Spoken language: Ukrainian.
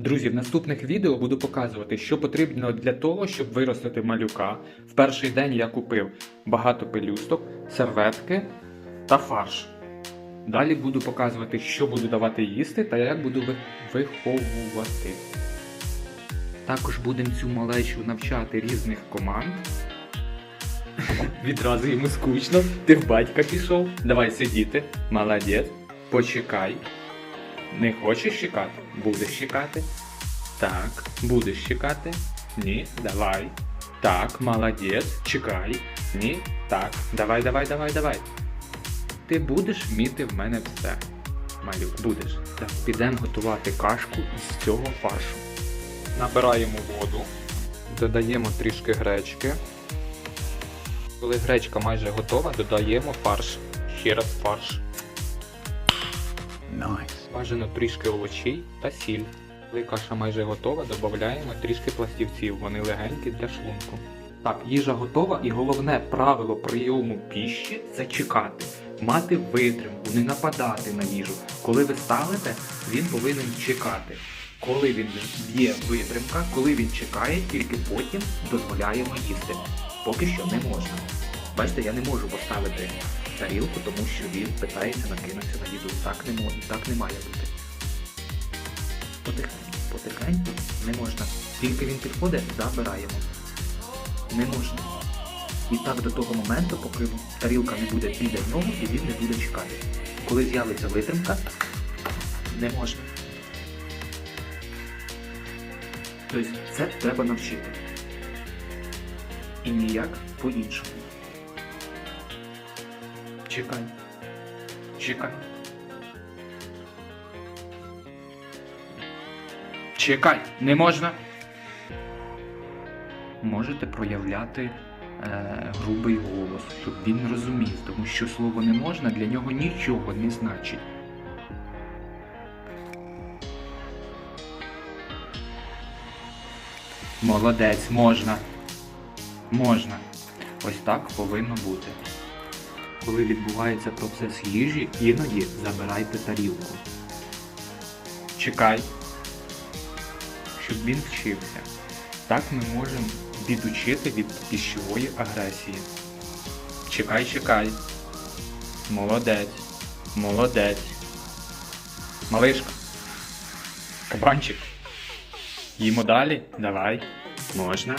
Друзі, в наступних відео буду показувати, що потрібно для того, щоб виростити малюка. В перший день я купив багато пелюсток, серветки та фарш. Далі буду показувати, що буду давати їсти та як буду виховувати. Також будемо цю малечу навчати різних команд. Відразу йому скучно. Ти в батька пішов. Давай сидіти. Молодець. Почекай. Не хочеш чекати? Будеш чекати. Так, будеш чекати. Ні, давай. Так, молодець. Чекай. Ні. Так. Давай, давай, давай, давай. Ти будеш вміти в мене все. Малюк, будеш. Так, підемо готувати кашку із цього фаршу. Набираємо воду, додаємо трішки гречки. Коли гречка майже готова, додаємо фарш. Ще раз фарш. Бажано трішки овочей та сіль. Коли каша майже готова, додаємо трішки пластівців, вони легенькі для шлунку. Так, їжа готова, і головне правило прийому піші це чекати, мати витримку, не нападати на їжу. Коли ви ставите, він повинен чекати. Коли він є витримка, коли він чекає, тільки потім дозволяємо їсти. Поки що не можна. Бачите, я не можу поставити тарілку, тому що він питається накинутися на їду. Так не так не має бути. Потихеньку, потихеньку не можна. Тільки він підходить, забираємо. Не можна. І так до того моменту, поки тарілка не буде біля нього і він не буде чекати. Коли з'явиться витримка, не можна. Тобто це треба навчити. І ніяк по-іншому. Чекай. Чекай. Чекай, не можна. Можете проявляти е, грубий голос, щоб він розумів, тому що слово не можна для нього нічого не значить. Молодець, можна. Можна. Ось так повинно бути. Коли відбувається процес їжі, іноді забирайте тарілку. Чекай, щоб він вчився. Так ми можемо відучити від пищової агресії. Чекай, чекай. Молодець. Молодець. Малишка. Кабанчик. Їмо далі? Давай. Можна.